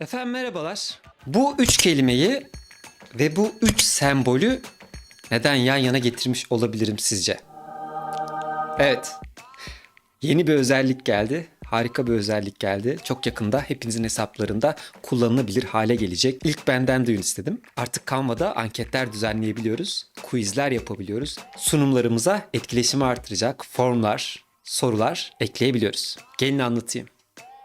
Efendim merhabalar. Bu üç kelimeyi ve bu üç sembolü neden yan yana getirmiş olabilirim sizce? Evet. Yeni bir özellik geldi. Harika bir özellik geldi. Çok yakında hepinizin hesaplarında kullanılabilir hale gelecek. İlk benden duyun istedim. Artık Canva'da anketler düzenleyebiliyoruz. Quizler yapabiliyoruz. Sunumlarımıza etkileşimi artıracak formlar, sorular ekleyebiliyoruz. Gelin anlatayım.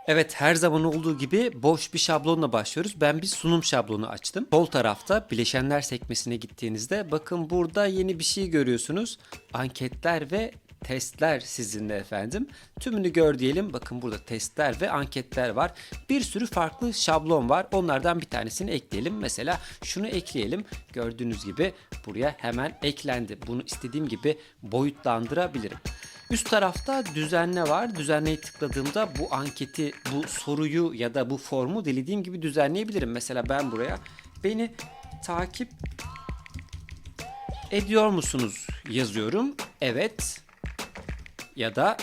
Evet her zaman olduğu gibi boş bir şablonla başlıyoruz. Ben bir sunum şablonu açtım. Sol tarafta bileşenler sekmesine gittiğinizde bakın burada yeni bir şey görüyorsunuz. Anketler ve testler sizinle efendim. Tümünü gör diyelim. Bakın burada testler ve anketler var. Bir sürü farklı şablon var. Onlardan bir tanesini ekleyelim. Mesela şunu ekleyelim. Gördüğünüz gibi buraya hemen eklendi. Bunu istediğim gibi boyutlandırabilirim. Üst tarafta düzenle var. Düzenleyi tıkladığımda bu anketi, bu soruyu ya da bu formu dilediğim gibi düzenleyebilirim. Mesela ben buraya beni takip ediyor musunuz yazıyorum. Evet ya da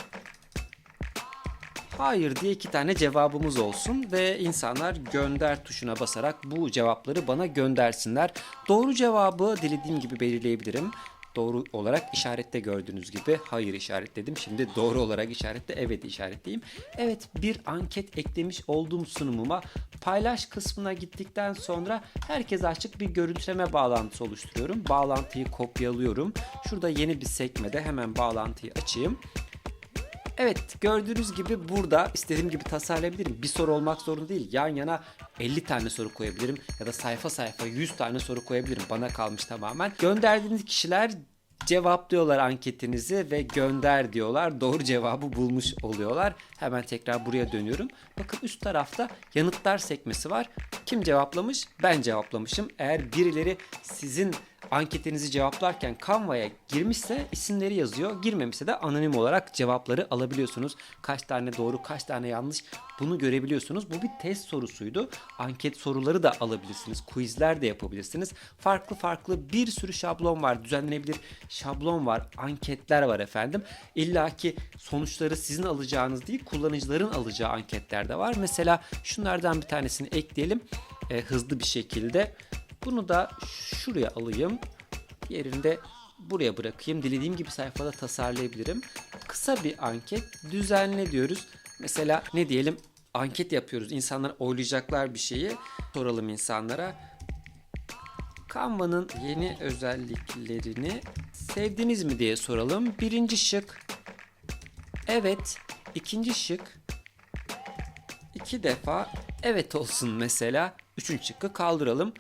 hayır diye iki tane cevabımız olsun ve insanlar gönder tuşuna basarak bu cevapları bana göndersinler. Doğru cevabı dilediğim gibi belirleyebilirim. Doğru olarak işarette gördüğünüz gibi hayır işaretledim. Şimdi doğru olarak işaretle evet işaretleyeyim. Evet bir anket eklemiş olduğum sunumuma paylaş kısmına gittikten sonra herkese açık bir görüntüleme bağlantısı oluşturuyorum. Bağlantıyı kopyalıyorum. Şurada yeni bir sekmede hemen bağlantıyı açayım. Evet gördüğünüz gibi burada istediğim gibi tasarlayabilirim. Bir soru olmak zorunda değil. Yan yana 50 tane soru koyabilirim ya da sayfa sayfa 100 tane soru koyabilirim. Bana kalmış tamamen. Gönderdiğiniz kişiler cevaplıyorlar anketinizi ve gönder diyorlar. Doğru cevabı bulmuş oluyorlar. Hemen tekrar buraya dönüyorum. Bakın üst tarafta yanıtlar sekmesi var. Kim cevaplamış? Ben cevaplamışım. Eğer birileri sizin anketinizi cevaplarken Canva'ya girmişse isimleri yazıyor. Girmemişse de anonim olarak cevapları alabiliyorsunuz. Kaç tane doğru, kaç tane yanlış bunu görebiliyorsunuz. Bu bir test sorusuydu. Anket soruları da alabilirsiniz. Quizler de yapabilirsiniz. Farklı farklı bir sürü şablon var. Düzenlenebilir şablon var. Anketler var efendim. İlla ki sonuçları sizin alacağınız değil, kullanıcıların alacağı anketler de var. Mesela şunlardan bir tanesini ekleyelim. E, hızlı bir şekilde. Bunu da şuraya alayım. Diğerini de buraya bırakayım. Dilediğim gibi sayfada tasarlayabilirim. Kısa bir anket düzenle diyoruz. Mesela ne diyelim? Anket yapıyoruz. İnsanlar oylayacaklar bir şeyi. Soralım insanlara. Canva'nın yeni özelliklerini sevdiniz mi diye soralım. Birinci şık. Evet. İkinci şık. İki defa evet olsun mesela. Üçüncü şıkkı kaldıralım.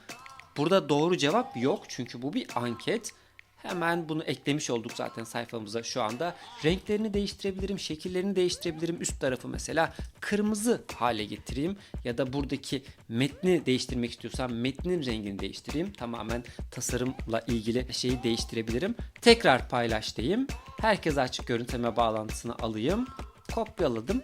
Burada doğru cevap yok çünkü bu bir anket. Hemen bunu eklemiş olduk zaten sayfamıza şu anda. Renklerini değiştirebilirim, şekillerini değiştirebilirim. Üst tarafı mesela kırmızı hale getireyim ya da buradaki metni değiştirmek istiyorsam metnin rengini değiştireyim. Tamamen tasarımla ilgili şeyi değiştirebilirim. Tekrar paylaş diyeyim. Herkese açık görüntüleme bağlantısını alayım. Kopyaladım.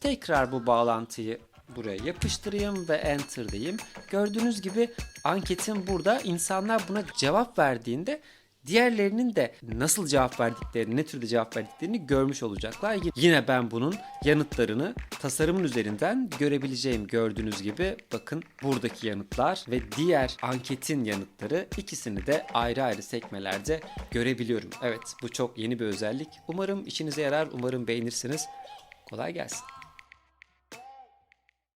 Tekrar bu bağlantıyı buraya yapıştırayım ve enter diyeyim. Gördüğünüz gibi anketin burada insanlar buna cevap verdiğinde diğerlerinin de nasıl cevap verdiklerini, ne türde cevap verdiklerini görmüş olacaklar. Yine ben bunun yanıtlarını tasarımın üzerinden görebileceğim gördüğünüz gibi bakın buradaki yanıtlar ve diğer anketin yanıtları ikisini de ayrı ayrı sekmelerde görebiliyorum. Evet bu çok yeni bir özellik. Umarım işinize yarar, umarım beğenirsiniz. Kolay gelsin.